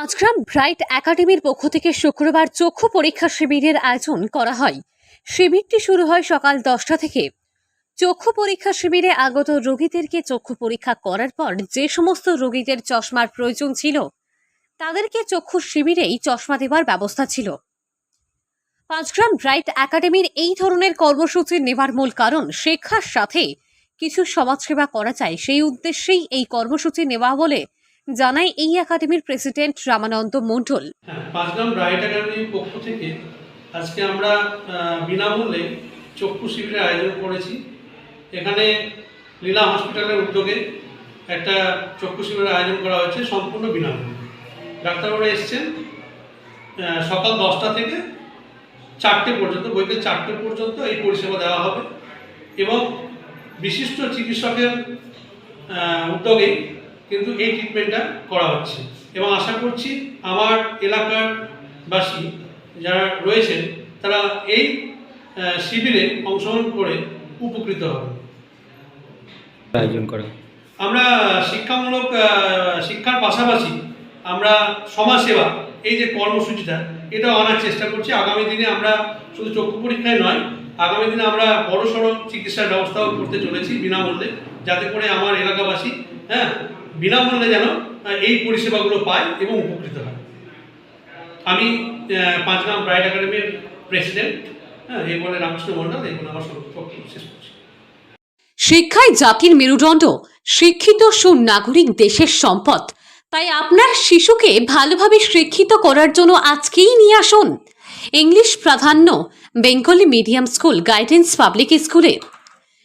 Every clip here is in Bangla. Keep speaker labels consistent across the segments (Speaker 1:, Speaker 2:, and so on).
Speaker 1: পাঁচগ্রাম ব্রাইট একাডেমির পক্ষ থেকে শুক্রবার চক্ষু পরীক্ষা শিবিরের আয়োজন করা হয়। শিবিরটি শুরু হয় সকাল দশটা থেকে। চক্ষু পরীক্ষা শিবিরে আগত রোগীদেরকে চক্ষু পরীক্ষা করার পর যে সমস্ত রোগীদের চশমার প্রয়োজন ছিল, তাদেরকে চক্ষু শিবিরেই চশমা দেওয়ার ব্যবস্থা ছিল। পাঁচগ্রাম ব্রাইট একাডেমির এই ধরনের কর্মসূচি নেওয়ার মূল কারণ শিক্ষার সাথে কিছু সমাজসেবা করা যায়। সেই উদ্দেশ্যেই এই কর্মসূচি নেওয়া বলে জানায় এই একাডেমির প্রেসিডেন্ট রামানন্দ মণ্ডল।
Speaker 2: হ্যাঁ পাঁচগ্রাম ব্রাইট একাডেমির পক্ষ থেকে আজকে আমরা বিনামূল্যে চক্ষু শিবিরের আয়োজন করেছি। এখানে লীলা হসপিটালের উদ্যোগে একটা চক্ষু শিবিরের আয়োজন করা হয়েছে সম্পূর্ণ বিনামূল্যে। ডাক্তারবাবুরা এসছেন সকাল দশটা থেকে চারটে পর্যন্ত বইতে চারটে পর্যন্ত এই পরিষেবা দেওয়া হবে এবং বিশিষ্ট চিকিৎসকের আহ, উদ্যোগেই কিন্তু এই ট্রিটমেন্টটা করা হচ্ছে। এবং আশা করছি আমার এলাকার বাসী যারা রয়েছেন তারা এই শিবিরে অংশগ্রহণ করে উপকৃত হবে।
Speaker 3: আয়োজন করা।
Speaker 2: আমরা শিক্ষামূলক শিক্ষার পাশাপাশি আমরা সমাজসেবা এই যে কর্মসূচিটা এটা আনার চেষ্টা করছি। আগামী দিনে আমরা শুধু চক্ষু পরীক্ষায় নয় আগামী দিনে আমরা বড় সড়ো চিকিৎসার ব্যবস্থাও করতে চলেছি বিনামূল্যে যাতে করে আমার এলাকাবাসী হ্যাঁ বিনামূল্যে যেন এই পরিষেবাগুলো পায় এবং উপকৃত হয়। আমি পাঁচগ্রাম ব্রাইট একাডেমির প্রেসিডেন্ট হ্যাঁ এই বলে রামকৃষ্ণ মণ্ডল এই বলে আমার বক্তব্য শেষ করছি
Speaker 1: শিক্ষাই জাতির মেরুদণ্ড, শিক্ষিত সুনাগরিক দেশের সম্পদ। তাই আপনার শিশুকে ভালোভাবে শিক্ষিত করার জন্য আজকেই নিয়ে আসুন। ইংলিশ প্রাধান্য, Bengali medium school, guidance public স্কুলে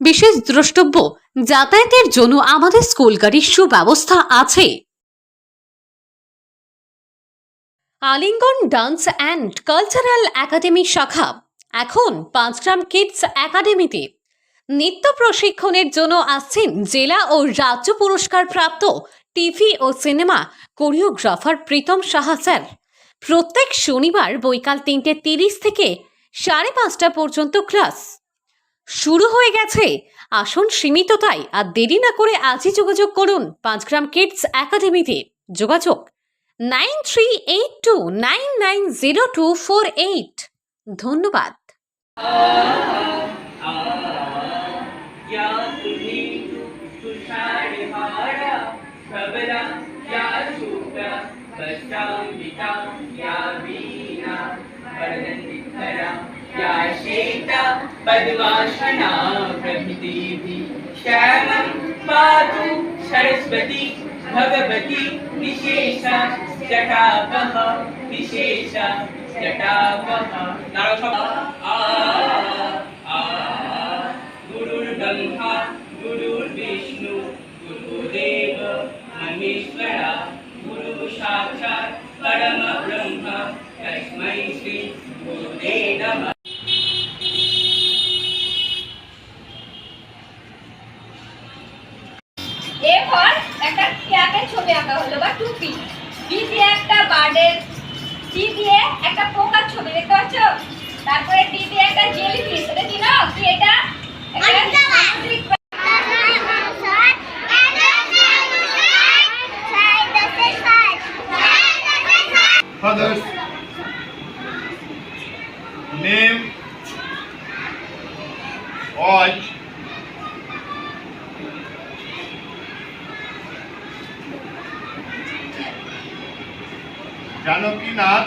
Speaker 1: বিশেষ দ্রষ্টব্য, যাতায়াতের জন্য আমাদের স্কুল গাড়ির সুব্যবস্থা আছে। আলিঙ্গন ডান্স অ্যান্ড কালচারাল একাডেমি শাখা, এখন পাঁচগ্রাম কিডস একাডেমিতে। নৃত্য প্রশিক্ষণের জন্য আসছেন জেলা ও রাজ্য পুরস্কার প্রাপ্ত টিভি ও cinema choreographer Pritam Saha sir. প্রত্যেক শনিবার বৈকাল তিনটে তিরিশ থেকে সাড়ে পাঁচটা পর্যন্ত ক্লাস। শুরু হয়ে গেছে। আসন সীমিত তাই আর দেরি না করে আজই যোগাযোগ করুন পাঁচগ্রাম কিডস একাডেমিতে। যোগাযোগ nine three eight two nine nine zero two four eight. ধন্যবাদ।
Speaker 4: पद्मासना प्रभृतिभिः श्यामं पातु सरस्वती, भगवती विशेष जटापः गुरुर्ब्रह्मा, गुरुर्विष्णु, गुरुदेव, महेश्वरा गुरु साक्षात् परम ब्रह्म तस्मै श्री गुरुदे
Speaker 5: একটা পোকার ছবি দেখতে পাচ্ছ তারপরে ডি দিয়ে একটা জেলি ফিশ এটা কি না কি এটা একটা
Speaker 6: Fathers. Name. Watch. Janakinath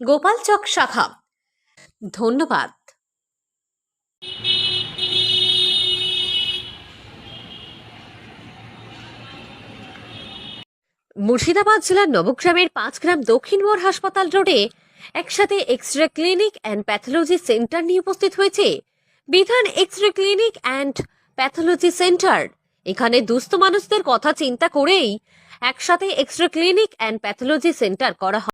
Speaker 1: Gopalchak শাখা। ধন্যবাদ। মুর্শিদাবাদ জেলার নবগ্রামের পাঁচ গ্রাম দক্ষিণ মোড় হাসপাতাল রোডে একসাথে X ray clinic and pathology centre নিয়ে উপস্থিত হয়েছে বিধান X ray clinic and pathology centre. এখানে দুস্থ মানুষদের কথা চিন্তা করেই একসাথে X ray clinic and pathology centre করা হয়।